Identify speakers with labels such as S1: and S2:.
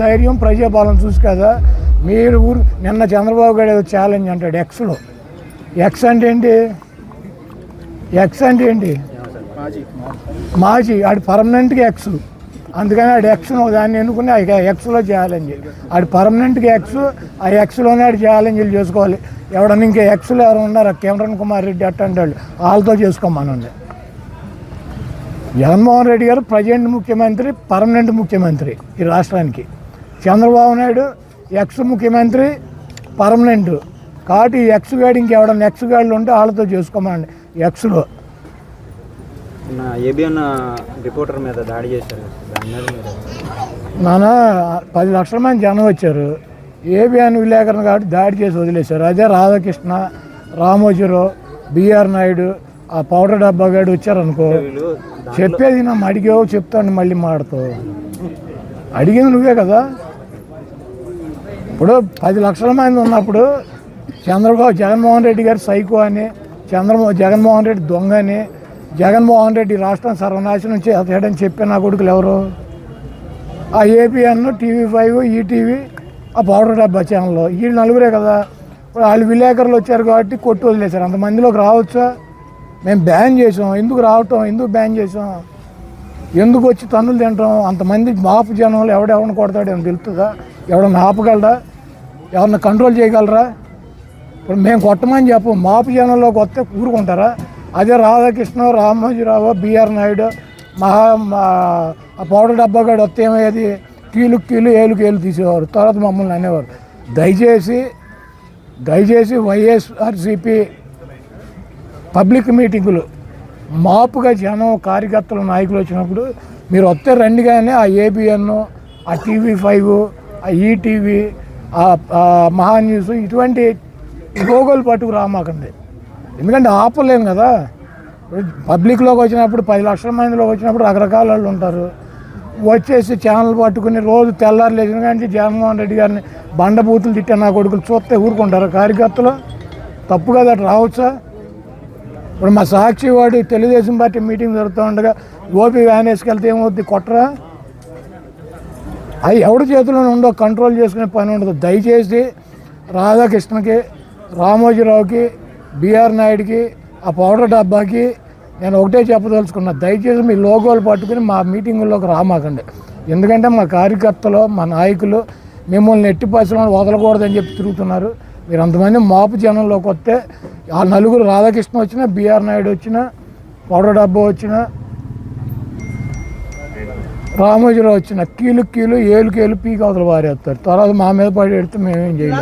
S1: ధైర్యం ప్రజాపాలన చూసి కదా మీరు ఊరు నిన్న చంద్రబాబు గారు ఛాలెంజ్ అంటాడు ఎక్స్లో ఎక్స్ అంటే ఏంటి? ఎక్స్ అంటే ఏంటి? మాజీ. ఆడు పర్మనెంట్గా ఎక్స్ అందుకని ఆడు ఎక్స్ దాన్ని ఎన్నుకుని ఆ ఎక్స్లో ఛాలెంజ్ ఆడు పర్మనెంట్గా ఎక్స్ ఆ ఎక్స్లోనే ఆడు ఛాలెంజ్లు చేసుకోవాలి. ఎవడన్నా ఇంకా ఎక్స్లో ఎవరు ఉన్నారు? కిమరణ్ కుమార్ రెడ్డి అట్టంటే వాళ్ళు వాళ్ళతో చేసుకోమనండి జగన్మోహన్ రెడ్డి గారు ప్రజెంట్ ముఖ్యమంత్రి పర్మనెంట్ ముఖ్యమంత్రి ఈ రాష్ట్రానికి. చంద్రబాబు నాయుడు ఎక్స్ ముఖ్యమంత్రి పర్మనెంట్. కాబట్టి ఈ ఎక్స్ గాడి ఇంకెవడన్నా ఎక్స్ గాడిలు ఉంటే వాళ్ళతో చేసుకోమనండి. ఎక్స్లో.
S2: ఏబిఎన్ రిపోర్టర్ మీద దాడి చేశారు.
S1: నాన్న పది లక్షల మంది జనం వచ్చారు. ఏబిఎన్ విలేకరణ కాబట్టి దాడి చేసి వదిలేశారు. అదే రాధాకృష్ణ రామోజీరావు బిఆర్ నాయుడు ఆ పౌడర్ డబ్బా గాడు వచ్చారనుకో చెప్పేది నా అడిగావు చెప్తాను మళ్ళీ మాడతావు అడిగింది నువ్వే కదా? ఇప్పుడు పది లక్షల మంది ఉన్నప్పుడు చంద్రబాబు జగన్మోహన్ రెడ్డి గారు సైకో అని చంద్రమో జగన్మోహన్ రెడ్డి దొంగ అని జగన్మోహన్ రెడ్డి రాష్ట్రం సర్వనాశనం చేయడం చెప్పి నా కొడుకులు ఎవరు? ఆ ఏపీఎన్ టీవీ ఫైవ్ ఈటీవీ ఆ పౌడర్ డబ్బా ఛానల్లో వీళ్ళు నలుగురే కదా. ఇప్పుడు వాళ్ళు విలేకరులు వచ్చారు కాబట్టి కొట్టు వదిలేశారు. అంతమందిలోకి రావచ్చా? మేము బ్యాన్ చేసాం ఎందుకు రావటం? ఎందుకు బ్యాన్ చేసాం ఎందుకు వచ్చి తన్నులు తింటాం? అంతమంది మాపు జనంలో ఎవడెవరిని కొడతాడేమో తెలుస్తుందా? ఎవడన్నా ఆపగలడా? ఎవరిని కంట్రోల్ చేయగలరా? ఇప్పుడు మేము కొట్టమని చెప్పు మాపు జనంలోకి వస్తే ఊరుకుంటారా? అదే రాధాకృష్ణ రామోజీరావు బిఆర్ నాయుడు మహా మా ఆ పౌడర్ డబ్బాగాడు వస్తే ఏమయ్యేది? కీలు కీలు ఏలు కీలు తీసేవారు. తర్వాత మమ్మల్ని అనేవారు. దయచేసి దయచేసి వైఎస్ఆర్సిపి పబ్లిక్ మీటింగులు. మాపుగా జనం కార్యకర్తలు నాయకులు వచ్చినప్పుడు మీరు వస్తే రండి కానీ ఆ ఏబిఎన్ ఆ టీవీ ఫైవ్ ఆ ఈటీవీ మహా న్యూస్ ఇటువంటి లోగోలు పట్టుకు రామాకండి ఎందుకంటే ఆపలేము కదా? పబ్లిక్లోకి వచ్చినప్పుడు పది లక్షల మందిలోకి వచ్చినప్పుడు రకరకాల వాళ్ళు ఉంటారు. వచ్చేసి ఛానల్ పట్టుకుని రోజు తెల్లారు లేచిన కానీ జగన్మోహన్ రెడ్డి గారిని బండబూతులు తిట్టే నా కొడుకులు చూస్తే ఊరుకుంటారు. కార్యకర్తలు తప్పు కదా రావచ్చా? ఇప్పుడు మా సాక్షి వాడు తెలుగుదేశం పార్టీ మీటింగ్ జరుగుతూ ఉండగా ఓపీ వ్యాన్ వేసుకెళ్తే ఏమవుద్ది? కొట్టరా? అవి ఎవరి చేతిలో ఉండో కంట్రోల్ చేసుకునే పని ఉండదు. దయచేసి రాధాకృష్ణకి రామోజీరావుకి బీఆర్ నాయుడికి ఆ పౌడర్ డబ్బాకి నేను ఒకటే చెప్పదలుచుకున్నా దయచేసి మీ లోగోలు పట్టుకుని మా మీటింగుల్లోకి రామాకండి. ఎందుకంటే మా కార్యకర్తలు మా నాయకులు మిమ్మల్ని ఎట్టి పరిశ్రమలు వదలకూడదని చెప్పి తిరుగుతున్నారు. మీరు అంతమంది మాపు జనంలోకి వస్తే ఆ నలుగురు రాధాకృష్ణ వచ్చినా బీఆర్ నాయుడు వచ్చినా పౌడర్ డబ్బా వచ్చినా రామోజీరావు వచ్చిన కీలు కీలు ఏలు కేలు పీక అవతల వారేస్తారు. తర్వాత మా మీద పడి పెడితే మేమేం చేయలేం.